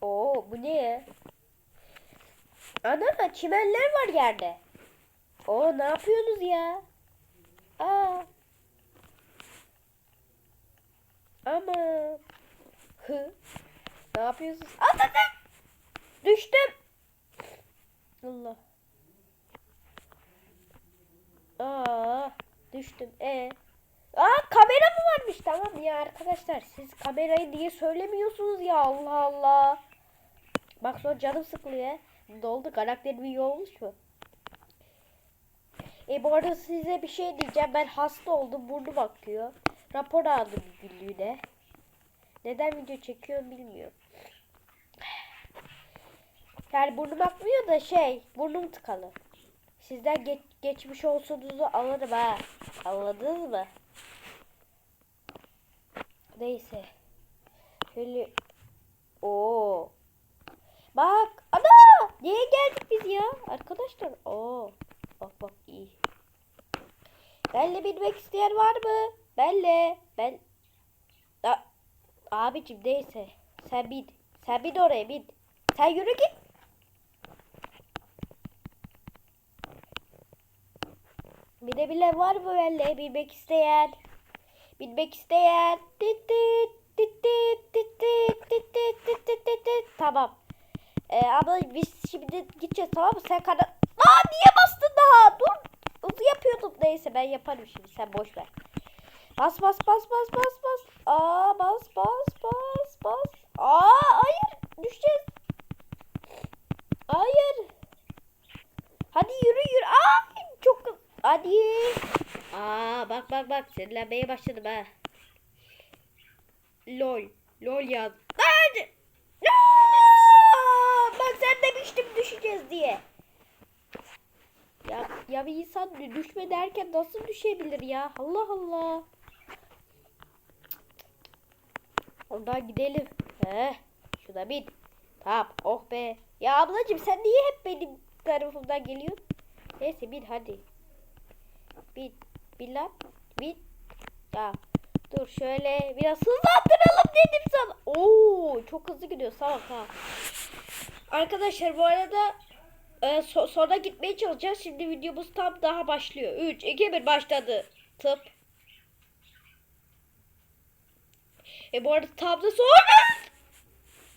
Oo bu ne? Ana çimenler var yerde. Oo ne yapıyorsunuz ya? Aa. Ama. Hı. Ne yapıyorsunuz? Atladım. Düştüm. Allah. Aa, düştüm. E. Aa kamera mı varmış? Tamam ya arkadaşlar siz kamerayı diye söylemiyorsunuz ya Allah Allah. Bak sonra canım sıkılıyor. Ne oldu? Karakterim iyi olmuş mu? E bu arada size bir şey diyeceğim. Ben hasta oldum. Burnum akıyor. Rapor aldım günlüğüne. Neden video çekiyorum bilmiyorum. Yani burnum akmıyor da şey, burnum tıkalı. Sizden geç, geçmiş olsunuzu alırım ha. Anladınız mı? Neyse. Şöyle. Oo. Bak ana niye geldik biz ya arkadaşlar. Oo bak bak iyi. Benle binmek isteyen var mı? Benle ben da abicim neyse sen bin sen bin oraya bin. Sen yürü git. Binebilen var mı benle binmek isteyen? Binmek isteyen. tit tit tit tit tit tit tit tit tit Tamam. Ee, ama biz şimdi gideceğiz tamam mı? Sen kana... Aa niye bastın daha? Dur. Hızlı yapıyordum. Neyse ben yaparım şimdi. Sen boş ver. Bas bas bas bas bas bas. Aa bas bas bas bas. Aa hayır. Düşeceğiz. Hayır. Hadi yürü yürü. Aa çok Hadi. Aa bak bak bak sinirlenmeye başladım ha. Lol. Lol yaz. Hadi. Aa, ben sen demiştim düşeceğiz diye. Ya, bir insan dü- düşme derken nasıl düşebilir ya? Allah Allah. Oradan gidelim. He. Şuna bin. Tamam. Oh be. Ya ablacığım sen niye hep benim tarafımdan geliyorsun? Neyse bin hadi. Bin. Bin lan. Bin. Ya. Dur şöyle biraz hızlandıralım dedim sana. Oo çok hızlı gidiyor. Tamam tamam. Arkadaşlar bu arada e, so- sonra gitmeye çalışacağız. Şimdi videomuz tam daha başlıyor. 3, 2, 1 başladı. Tıp. E bu arada tam da sonra.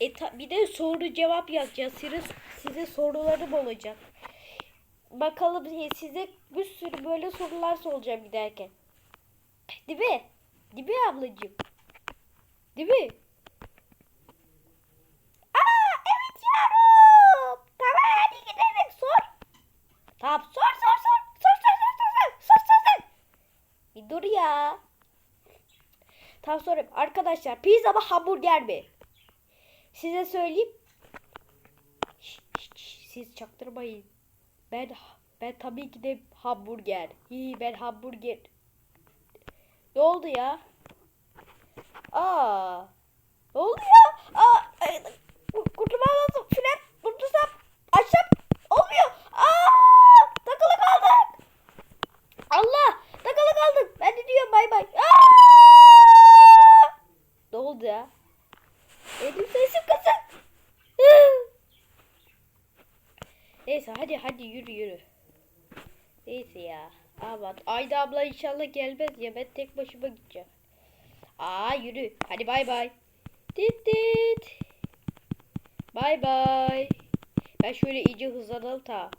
E bir de soru cevap yazacağız. Size, size sorularım olacak. Bakalım e, size bir sürü böyle sorular soracağım giderken. Değil mi? Değil mi ablacığım? Değil mi? Aa evet yavrum. Tamam hadi gidelim sor. Tamam sor sor sor. Sor sor sor sor sor sor sor sor. Bir dur ya. Tamam sorayım. Arkadaşlar pizza mı hamburger mi? Size söyleyeyim. Siz çaktırmayın. Ben ben tabii ki de hamburger. Hi ben hamburger. Ne oldu ya? Aa. Ne oldu ya? Aa, ay, kurtulmam lazım. Fren kurtulsam açsam olmuyor. Aa, takılı kaldık. Allah, takılı kaldık. Ben de diyorum bay bay. Aa! Ne oldu ya? Benim sesim kısık. Neyse hadi hadi yürü yürü. Neyse ya. Aman Ayda abla inşallah gelmez ya ben tek başıma gideceğim. Aa yürü. Hadi bay bay. Tit tit. Bay bay. Ben şöyle iyice hızlanalım ta.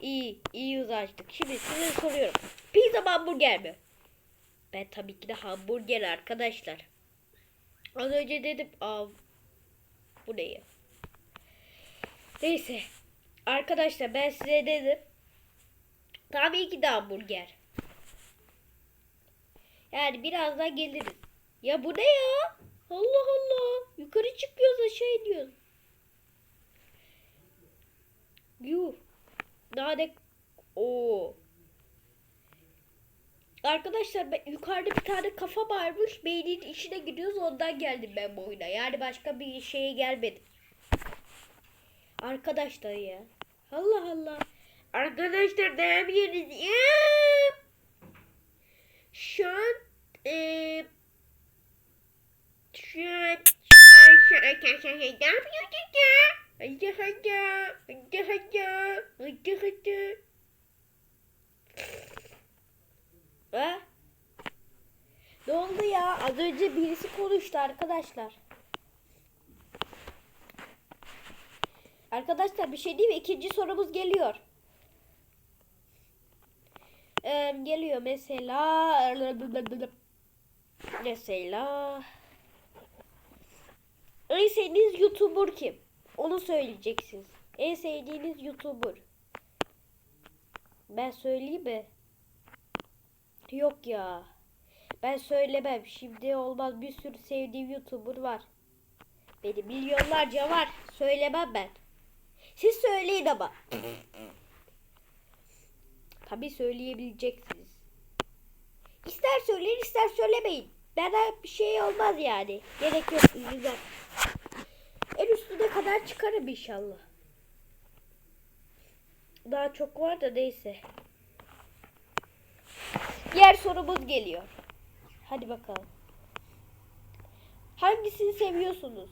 İyi, iyi hız açtık. Şimdi size soruyorum. Pizza hamburger mi? Ben tabii ki de hamburger arkadaşlar. Az önce dedim. Aa, bu ne ya? Neyse. Arkadaşlar ben size dedim. Tabii ki de hamburger. Yani birazdan geliriz. Ya bu ne ya? Allah Allah. Yukarı çıkıyoruz aşağı iniyoruz. Yuh. Daha ne? Oo. Arkadaşlar ben, yukarıda bir tane kafa varmış. Beynin içine gidiyoruz ondan geldim ben bu oyuna. Yani başka bir şeye gelmedim. Arkadaşlar ya. Allah Allah. Arkadaşlar ne yapıyorsunuz? Ya! Eee şu an, şu an aşağı arkadaşlar ne yapıyorduk ya? Hadi hadi. Hadi hadi. Hadi hadi. Ha? Ne oldu ya? Az önce birisi konuştu arkadaşlar. Arkadaşlar bir şey değil mi? İkinci sorumuz geliyor. Ee, geliyor mesela. Mesela. En sevdiğiniz YouTuber kim? Onu söyleyeceksiniz. En sevdiğiniz YouTuber. Ben söyleyeyim mi? Yok ya. Ben söylemem. Şimdi olmaz. Bir sürü sevdiğim YouTuber var. Benim milyonlarca var. Söylemem ben. Siz söyleyin ama. Tabii söyleyebileceksiniz. İster söyleyin ister söylemeyin. Bana bir şey olmaz yani. Gerek yok güzel. En üstüne kadar çıkarım inşallah. Daha çok var da neyse. Diğer sorumuz geliyor. Hadi bakalım. Hangisini seviyorsunuz?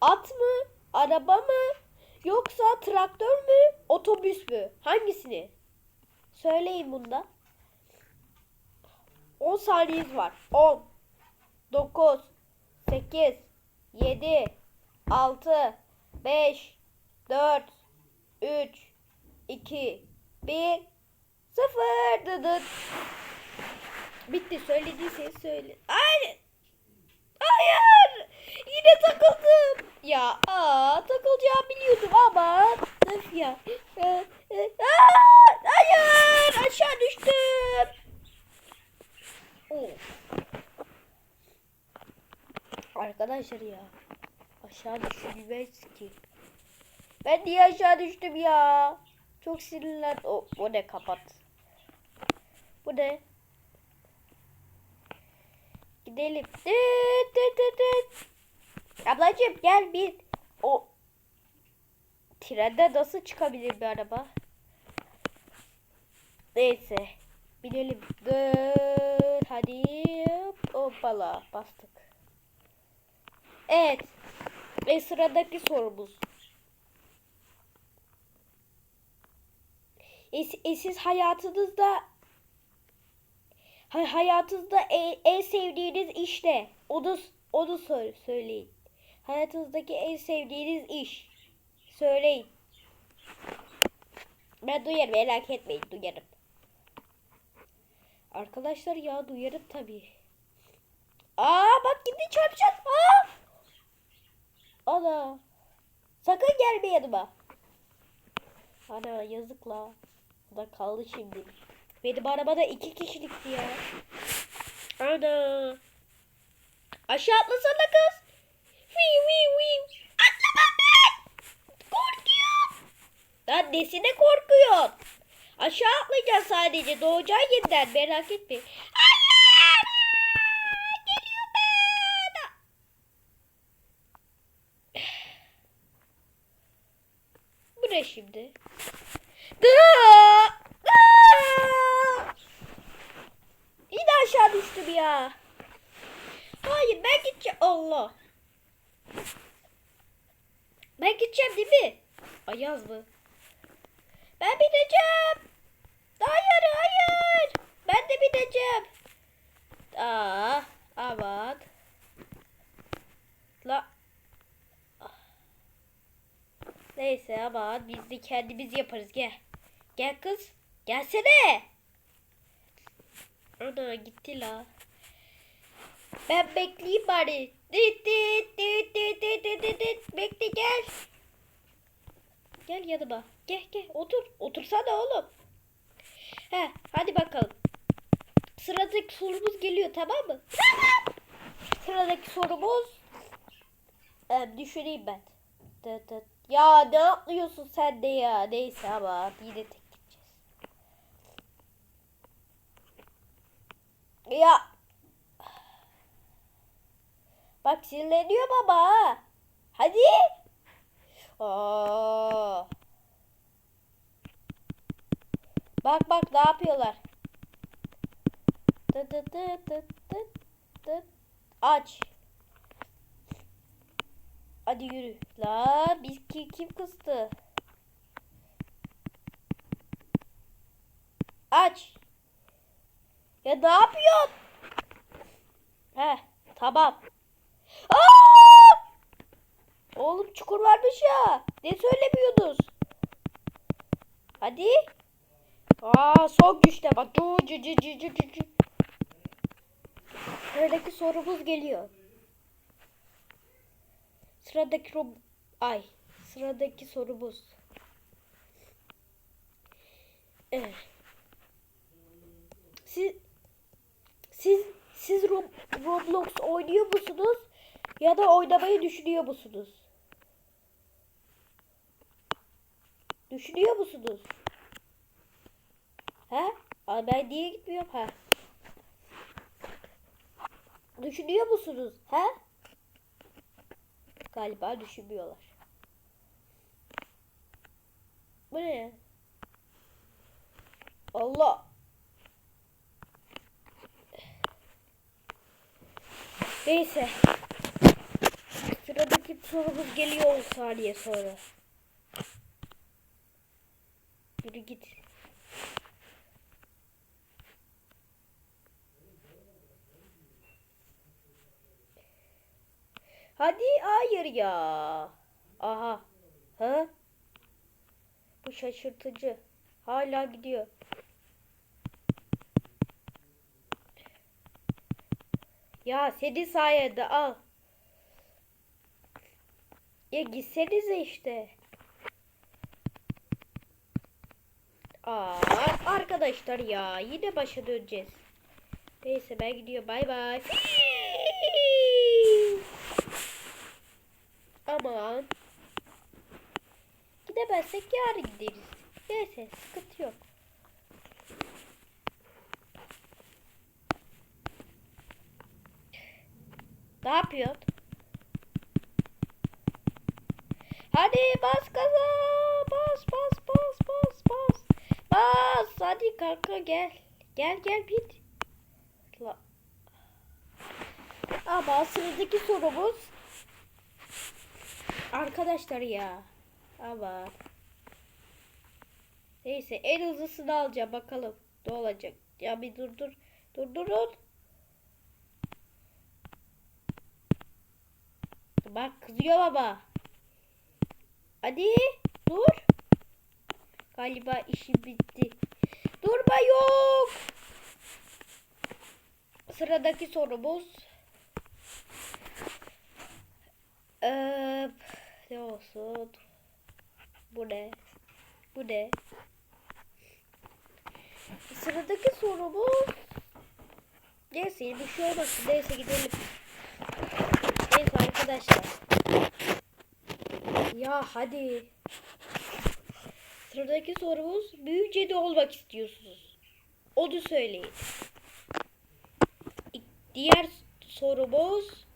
At mı? Araba mı? Yoksa traktör mü? Otobüs mü? Hangisini? Söyleyin bunda. 10 saniyeniz var. 10 9 8 7 6 5 4 3 2 1 0 dıdıt. Bitti. Söylediyseniz söyle. Hayır. Hayır. Yine takıldım. Ya aa, takılacağımı biliyordum ama. Öf ya. Ee, e, hayır. Aşağı düştüm. Of. Arkadaşlar ya. Aşağı düşülmez ki. Ben niye aşağı düştüm ya? Çok sinirlen. O, o ne kapat. Bu ne? Gidelim. Dıt dıt dıt. Ablacığım gel bir. O trende nasıl çıkabilir bir araba? Neyse. Binelim. Dıt. Hadi. Hoppala. Bastık. Evet. Ve sıradaki sorumuz. E, e, siz hayatınızda hay- hayatınızda en, en sevdiğiniz iş ne? Onu onu sor, söyleyin. Hayatınızdaki en sevdiğiniz iş. Söyleyin. Ben duyarım merak etmeyin duyarım. Arkadaşlar ya duyarım tabii. Aa bak gitti çarpacak. Aa! Ana. Sakın gelme yanıma. Ana yazık la. Da kaldı şimdi. Benim arabada iki kişilikti ya. Ana. Aşağı atlasana kız. Viu viu viu. Atlamam ben. Korkuyorum. Lan nesine korkuyorsun? Aşağı atlayacaksın sadece. Doğacaksın yeniden merak etme. Hayır. Geliyor bana. Bu ne şimdi? Daa! Yine aşağı düştüm ya. Hayır ben gideceğim. Allah. Ben gideceğim değil mi? Ayaz mı? Ben bineceğim. Hayır hayır. Ben de bineceğim. Aa, aman. La. Neyse aman biz de kendimiz yaparız gel. Gel kız. Gelsene. Ana gitti la. Ben bekleyeyim bari. Dit dit dit dit dit dit dit. Bekle gel. Gel yanıma. Gel gel otur. Otursana oğlum. He hadi bakalım. Sıradaki sorumuz geliyor tamam mı? Tamam. Sıradaki sorumuz. Ee, düşüneyim ben. Dıt dıt. Ya ne yapıyorsun sen de ya? Neyse ama yine tek gideceğiz. Ya. Bak sinirleniyor baba. ha. Hadi. Aa. Bak bak ne yapıyorlar. Tıt tıt tıt tıt tıt. Aç. Hadi yürü. La biz ki, kim kıstı? Aç. Ya ne yapıyorsun? He tamam. Aa! Oğlum çukur varmış ya. Ne söylemiyorsunuz? Hadi. Aa son güçte bak. Cu cu cu cu cu cu. Sıradaki sorumuz geliyor. Sıradaki rob... Ay. Sıradaki sorumuz. Evet. Siz siz siz Rob- Roblox oynuyor musunuz ya da oynamayı düşünüyor musunuz? Düşünüyor musunuz? He? Aa, ben niye gitmiyorum ha? Düşünüyor musunuz? He? Galiba düşünmüyorlar. Bu ne? Allah. Neyse. Sıradaki sorumuz geliyor 10 saniye sonra. Yürü git. Hadi hayır ya. Aha. Ha? Bu şaşırtıcı. Hala gidiyor. Ya senin sayende al. Ya gitsenize işte. Aa, arkadaşlar ya yine başa döneceğiz. Neyse ben gidiyorum. Bay bay. Aman. Gidemezsek yarın gideriz. Neyse sıkıntı yok. Ne yapıyorsun? Hadi bas gaza. Bas bas bas bas bas. Bas. Hadi kanka gel. Gel gel bit. La. Ama sıradaki sorumuz Arkadaşlar ya. Ama Neyse en hızlısını alacağım bakalım ne olacak. Ya bir dur dur. Dur durun. Bak kızıyor baba. Hadi dur. Galiba işi bitti. Durma yok. Sıradaki sorumuz. Ee, ne olsun? Bu ne? Bu ne? Sıradaki sorumuz. Neyse bir şey olmasın. Neyse gidelim. Neyse arkadaşlar. Ya hadi. Sıradaki sorumuz büyüyünce ne olmak istiyorsunuz? Onu söyleyin. Diğer sorumuz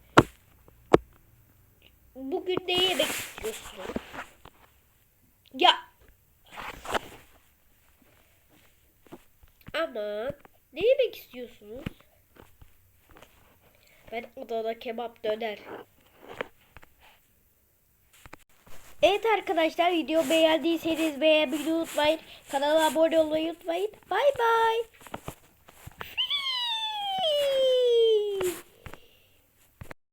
bugün ne yemek istiyorsunuz? Ya Aman ne yemek istiyorsunuz? Ben Adana kebap döner. Evet arkadaşlar video beğendiyseniz beğenmeyi unutmayın. Kanala abone olmayı unutmayın. Bay bay.